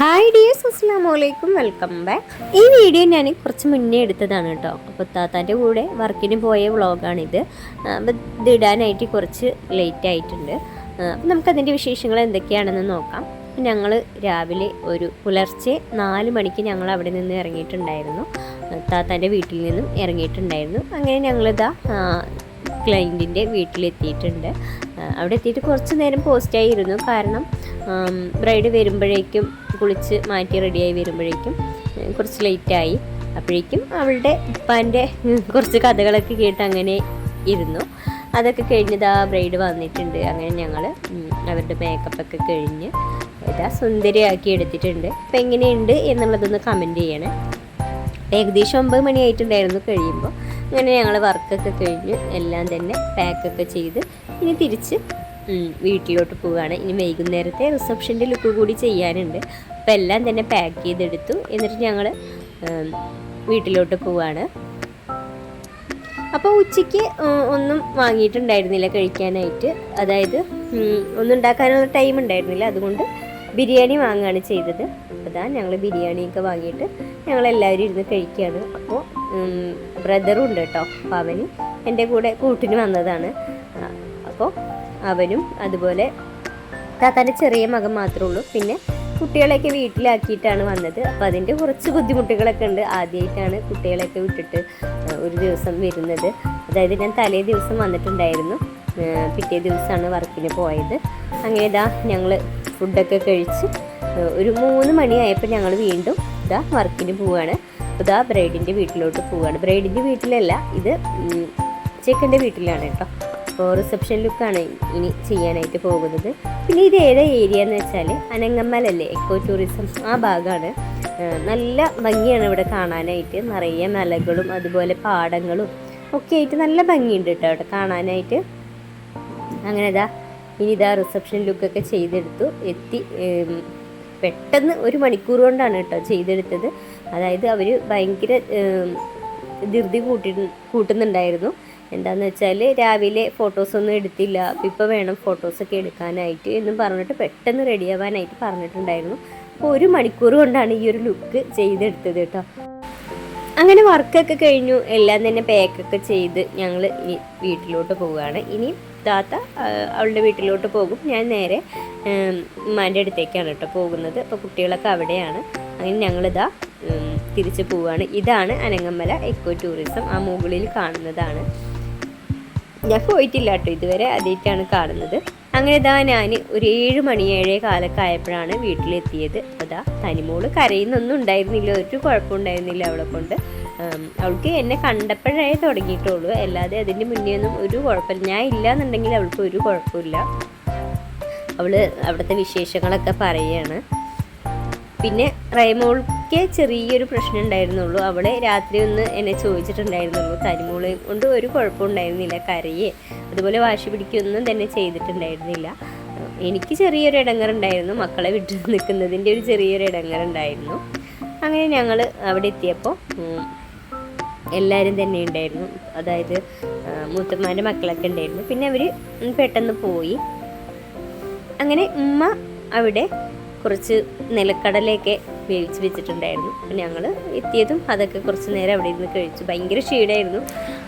Hi dears അസ്സാം welcome back ഈ video ഞാൻ കുറച്ച് മുന്നേ എടുത്തതാണ് കേട്ടോ. അപ്പോൾ താത്താന്റെ കൂടെ വർക്കിന് പോയ വ്ളോഗാണിത്. അപ്പോൾ ഇത് ഇടാനായിട്ട് കുറച്ച് ലേറ്റ് ആയിട്ടുണ്ട്. അപ്പം നമുക്കതിന്റെ വിശേഷങ്ങൾ എന്തൊക്കെയാണെന്ന് നോക്കാം. ഞങ്ങൾ രാവിലെ ഒരു പുലർച്ചെ നാല് മണിക്ക് ഞങ്ങൾ അവിടെ നിന്ന് ഇറങ്ങിയിട്ടുണ്ടായിരുന്നു. താത്താന്റെ വീട്ടിൽ നിന്നും ഇറങ്ങിയിട്ടുണ്ടായിരുന്നു. അങ്ങനെ ഞങ്ങളിതാ ക്ലൈന്റിന്റെ വീട്ടിലെത്തിയിട്ടുണ്ട്. അവിടെ എത്തിയിട്ട് കുറച്ച് നേരം പോസ്റ്റായിരുന്നു കാരണം ബ്രൈഡ് വരുമ്പോഴേക്കും കുളിച്ച് മാറ്റി റെഡിയായി വരുമ്പോഴേക്കും കുറച്ച് ലേറ്റായി അപ്പോഴേക്കും അവളുടെ ഉപ്പാന്റെ കുറച്ച് കഥകളൊക്കെ കേട്ട് അങ്ങനെ ഇരുന്നു. അതൊക്കെ കഴിഞ്ഞതാ ബ്രൈഡ് വന്നിട്ടുണ്ട്. അങ്ങനെ ഞങ്ങൾ അവരുടെ മേക്കപ്പൊക്കെ കഴിഞ്ഞ് ഇതാ സുന്ദരിയാക്കി എടുത്തിട്ടുണ്ട്. അപ്പം എങ്ങനെയുണ്ട് എന്നുള്ളതൊന്ന് കമന്റ് ചെയ്യണേ. ഏകദേശം ഒമ്പത് മണിയായിട്ടുണ്ടായിരുന്നു കഴിയുമ്പോൾ അങ്ങനെ ഞങ്ങൾ വർക്കൊക്കെ കഴിഞ്ഞ് എല്ലാം തന്നെ പാക്കൊക്കെ ചെയ്ത് ഇനി തിരിച്ച് വീട്ടിലോട്ട് പോവുകയാണ് ഇനി വൈകുന്നേരത്തെ റിസപ്ഷന്റെ ലുക്ക് കൂടി ചെയ്യാനുണ്ട്. അപ്പോൾ എല്ലാം തന്നെ പാക്ക് ചെയ്തെടുത്തു. എന്നിട്ട് ഞങ്ങൾ വീട്ടിലോട്ട് പോവുകയാണ് അപ്പോൾ ഉച്ചയ്ക്ക് ഒന്നും വാങ്ങിയിട്ടുണ്ടായിരുന്നില്ല കഴിക്കാനായിട്ട്. അതായത് ഒന്നും ഉണ്ടാക്കാനുള്ള ടൈം ഉണ്ടായിരുന്നില്ല. അതുകൊണ്ട് ബിരിയാണി വാങ്ങുകയാണ് ചെയ്തത്. അപ്പോൾ ഇതാ ഞങ്ങൾ ബിരിയാണിയൊക്കെ വാങ്ങിയിട്ട് ഞങ്ങളെല്ലാവരും ഇരുന്ന് കഴിക്കുകയാണ്. അപ്പോൾ ബ്രദറും ഉണ്ട് കേട്ടോ അപ്പോൾ അവന് എന്റെ കൂടെ കൂട്ടിന് വന്നതാണ്. അപ്പോൾ അവനും അതുപോലെ താത്താന്റെ ചെറിയ മകൻ മാത്രമേ ഉള്ളൂ. പിന്നെ കുട്ടികളെയൊക്കെ വീട്ടിലാക്കിയിട്ടാണ് വന്നത്. അപ്പോൾ അതിന്റെ കുറച്ച് ബുദ്ധിമുട്ടുകളൊക്കെ ഉണ്ട്. ആദ്യമായിട്ടാണ് കുട്ടികളെയൊക്കെ വിട്ടിട്ട് ഒരു ദിവസം വരുന്നത്. അതായത് ഞാൻ തലേ ദിവസം വന്നിട്ടുണ്ടായിരുന്നു. പിറ്റേ ദിവസമാണ് വർക്കിന് പോയത്. അങ്ങനെ ഇതാ ഞങ്ങൾ ഫുഡൊക്കെ കഴിച്ച് ഒരു മൂന്ന് മണിയായപ്പോൾ ഞങ്ങൾ വീണ്ടും ഇതാ വർക്കിന് പോവുകയാണ് ഇതാ ബ്രൈഡിന്റെ വീട്ടിലോട്ട് പോവുകയാണ് ബ്രൈഡിന്റെ വീട്ടിലല്ല ഇത് ചെക്കന്റെ വീട്ടിലാണ് കേട്ടോ. അപ്പോൾ റിസപ്ഷൻ ലുക്കാണ് ഇനി ചെയ്യാനായിട്ട് പോകുന്നത്. പിന്നെ ഇത് ഏതാ ഏരിയ എന്ന് വെച്ചാൽ അനങ്ങമ്മലല്ലേ എക്കോ ടൂറിസം ആ ഭാഗമാണ് നല്ല ഭംഗിയാണ് ഇവിടെ കാണാനായിട്ട്. നിറയെ മലകളും അതുപോലെ പാടങ്ങളും ഒക്കെ ആയിട്ട് നല്ല ഭംഗിയുണ്ട് കേട്ടോ അവിടെ കാണാനായിട്ട്. അങ്ങനെ ഇതാ ഇനി ഇതാ റിസപ്ഷൻ ലുക്കൊക്കെ ചെയ്തെടുത്തു. എത്തി പെട്ടെന്ന് ഒരു മണിക്കൂർ കൊണ്ടാണ് കേട്ടോ ചെയ്തെടുത്തത്. അതായത് അവർ ഭയങ്കര ധൃതി കൂട്ടി കൂട്ടുന്നുണ്ടായിരുന്നു. എന്താന്ന് വെച്ചാൽ രാവിലെ ഫോട്ടോസൊന്നും എടുത്തില്ല. ഇപ്പോൾ വേണം ഫോട്ടോസൊക്കെ എടുക്കാനായിട്ട് എന്നും പറഞ്ഞിട്ട് പെട്ടെന്ന് റെഡിയാവാനായിട്ട് പറഞ്ഞിട്ടുണ്ടായിരുന്നു. അപ്പോൾ ഒരു മണിക്കൂർ കൊണ്ടാണ് ഈ ഒരു ലുക്ക് ചെയ്തെടുത്തത് കേട്ടോ. അങ്ങനെ വർക്കൊക്കെ കഴിഞ്ഞു. എല്ലാം തന്നെ പാക്കൊക്കെ ചെയ്ത് ഞങ്ങൾ ഇനി വീട്ടിലോട്ട് പോവുകയാണ്. ഇനി താത്ത അവളുടെ വീട്ടിലോട്ട് പോകും. ഞാൻ നേരെ ഉമ്മാന്റെ അടുത്തേക്കാണ് കേട്ടോ പോകുന്നത്. അപ്പോൾ കുട്ടികളൊക്കെ അവിടെയാണ്. അങ്ങനെ ഞങ്ങളിതാ തിരിച്ചു പോവുകയാണ് ഇതാണ് അനങ്ങമ്മല എക്കോ ടൂറിസം ആ മുകളിൽ കാണുന്നതാണ്. ഞാൻ പോയിട്ടില്ല കേട്ടോ. ഇതുവരെ ആദ്യമായിട്ടാണ് കാണുന്നത്. അങ്ങനെ ഇതാ ഞാൻ ഒരു ഏഴ് മണി ഏഴേ കാലൊക്കെ ആയപ്പോഴാണ് വീട്ടിലെത്തിയത്. ഇതാ തനിമോൾ കരയുന്നൊന്നും ഉണ്ടായിരുന്നില്ല. ഒരു കുഴപ്പമുണ്ടായിരുന്നില്ല അവളെ കൊണ്ട്. അവൾക്ക് എന്നെ കണ്ടപ്പോഴേ തുടങ്ങിയിട്ടുള്ളൂ. അല്ലാതെ അതിന്റെ മുന്നേ ഒന്നും ഒരു കുഴപ്പമില്ല. ഞാൻ ഇല്ല എന്നുണ്ടെങ്കിൽ അവൾക്ക് ഒരു കുഴപ്പമില്ല. അവൾ അവിടുത്തെ വിശേഷങ്ങളൊക്കെ പറയുകയാണ് പിന്നെ റൈമോൾക്ക് ചെറിയൊരു പ്രശ്നം ഉണ്ടായിരുന്നുള്ളൂ. അവളെ രാത്രി ഒന്ന് എന്നെ ചോദിച്ചിട്ടുണ്ടായിരുന്നുള്ളൂ. തനിമോളെ കൊണ്ട് ഒരു കുഴപ്പമുണ്ടായിരുന്നില്ല കരയെ. അതുപോലെ വാശി പിടിക്കൊന്നും തന്നെ ചെയ്തിട്ടുണ്ടായിരുന്നില്ല. എനിക്ക് ചെറിയൊരു ഇടങ്ങറുണ്ടായിരുന്നു. മക്കളെ വിട്ടു നിൽക്കുന്നതിന്റെ ഒരു ചെറിയൊരു ഇടങ്ങറുണ്ടായിരുന്നു. അങ്ങനെ ഞങ്ങൾ അവിടെ എത്തിയപ്പോൾ എല്ലാവരും തന്നെ ഉണ്ടായിരുന്നു. അതായത് മൂത്തമ്മാന്റെ മക്കളൊക്കെ ഉണ്ടായിരുന്നു. പിന്നെ അവർ പെട്ടെന്ന് പോയി. അങ്ങനെ ഉമ്മ അവിടെ കുറച്ച് നിലക്കടലയൊക്കെ വേവിച്ച് വെച്ചിട്ടുണ്ടായിരുന്നു. അപ്പം ഞങ്ങൾ എത്തിയതും അതൊക്കെ കുറച്ച് നേരം അവിടെ ഇരുന്ന് കഴിച്ചു. ഭയങ്കര ക്ഷീണമായിരുന്നു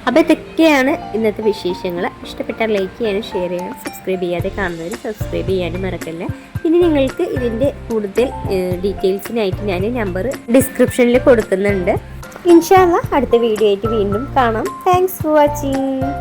അപ്പോൾ ഇതൊക്കെയാണ് ഇന്നത്തെ വിശേഷങ്ങൾ ഇഷ്ടപ്പെട്ടാൽ ലൈക്ക് ചെയ്യാനും ഷെയർ ചെയ്യാനും സബ്സ്ക്രൈബ് ചെയ്യാതെ കാണുന്നവർ സബ്സ്ക്രൈബ് ചെയ്യാനും മറക്കല്ല. ഇനി നിങ്ങൾക്ക് ഇതിന്റെ കൂടുതൽ ഡീറ്റെയിൽസിനായിട്ട് ഞാൻ നമ്പർ ഡിസ്ക്രിപ്ഷനിൽ കൊടുക്കുന്നുണ്ട്. ഇൻഷാല്ല അടുത്ത വീഡിയോ ആയിട്ട് വീണ്ടും കാണാം. Thanks for watching